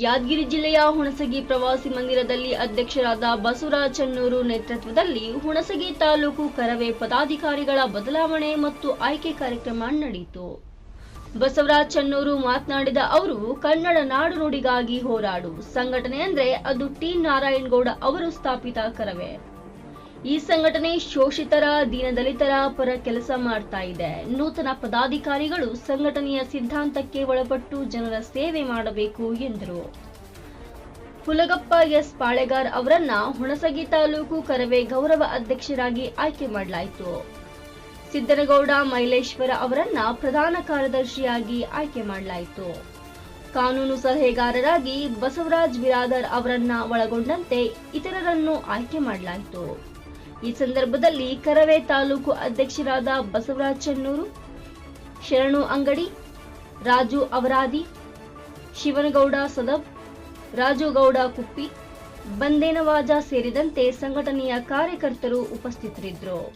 ಯಾದಗಿರಿ ಜಿಲ್ಲೆಯ ಹುಣಸಗಿ ಪ್ರವಾಸಿ ಮಂದಿರದಲ್ಲಿ ಅಧ್ಯಕ್ಷರಾದ ಬಸವರಾಜ್ ಚನ್ನೂರು ನೇತೃತ್ವದಲ್ಲಿ ಹುಣಸಗಿ ತಾಲೂಕು ಕರವೇ ಪದಾಧಿಕಾರಿಗಳ ಬದಲಾವಣೆ ಮತ್ತು ಆಯ್ಕೆ ಕಾರ್ಯಕ್ರಮ ನಡೆಯಿತು. ಬಸವರಾಜ್ ಚನ್ನೂರು ಮಾತನಾಡಿದ ಅವರು, ಕನ್ನಡ ನಾಡು ನುಡಿಗಾಗಿ ಹೋರಾಡು. ಸಂಘಟನೆ ಅಂದ್ರೆ ಅದು ಟಿ. ನಾರಾಯಣಗೌಡ ಅವರು ಸ್ಥಾಪಿತ ಕರವೇ. ಈ ಸಂಘಟನೆ ಶೋಷಿತರ, ದೀನದಲಿತರ ಪರ ಕೆಲಸ ಮಾಡ್ತಾ ಇದೆ. ನೂತನ ಪದಾಧಿಕಾರಿಗಳು ಸಂಘಟನೆಯ ಸಿದ್ಧಾಂತಕ್ಕೆ ಒಳಪಟ್ಟು ಜನರ ಸೇವೆ ಮಾಡಬೇಕು ಎಂದರು. ಹುಲಗಪ್ಪ ಎಸ್. ಪಾಳೆಗಾರ್ ಅವರನ್ನ ಹುಣಸಗಿ ತಾಲೂಕು ಕರವೇ ಗೌರವ ಅಧ್ಯಕ್ಷರಾಗಿ ಆಯ್ಕೆ ಮಾಡಲಾಯಿತು. ಸಿದ್ದನಗೌಡ ಮೈಲೇಶ್ವರ ಅವರನ್ನ ಪ್ರಧಾನ ಕಾರ್ಯದರ್ಶಿಯಾಗಿ ಆಯ್ಕೆ ಮಾಡಲಾಯಿತು. ಕಾನೂನು ಸಲಹೆಗಾರರಾಗಿ ಬಸವರಾಜ್ ಬಿರಾದರ್ ಅವರನ್ನ ಒಳಗೊಂಡಂತೆ ಇತರರನ್ನು ಆಯ್ಕೆ ಮಾಡಲಾಯಿತು. ಈ ಸಂದರ್ಭದಲ್ಲಿ ಕರವೇ ತಾಲೂಕು ಅಧ್ಯಕ್ಷರಾದ ಬಸವರಾಜ್ ಚನ್ನೂರು, ಶರಣು ಅಂಗಡಿ, ರಾಜು ಅವರಾದಿ, ಶಿವನಗೌಡ ಸದಬ್ ರಾಜುಗೌಡ ಕುಪ್ಪಿ, ಬಂದೇನವಾಜ ಸೇರಿದಂತೆ ಸಂಘಟನೆಯ ಕಾರ್ಯಕರ್ತರು ಉಪಸ್ಥಿತರಿದ್ದರು.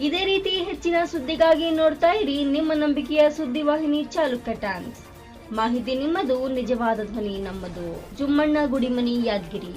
ಇದೇ ರೀತಿ ಹೆಚ್ಚಿನ ಸುದ್ದಿಗಾಗಿ ನೋಡ್ತಾ ಇರಿ ನಿಮ್ಮ ನಂಬಿಕೆಯ ಸುದ್ದಿವಾಹಿನಿ ಚಾಲುಕ್ಯ ಟ್ಯಾನ್ಸ್ ಮಾಹಿತಿ ನಿಮ್ಮದು, ನಿಜವಾದ ಧ್ವನಿ ನಮ್ಮದು. ಜುಮ್ಮಣ್ಣ, ಗುಡಿಮನಿ, ಯಾದಗಿರಿ.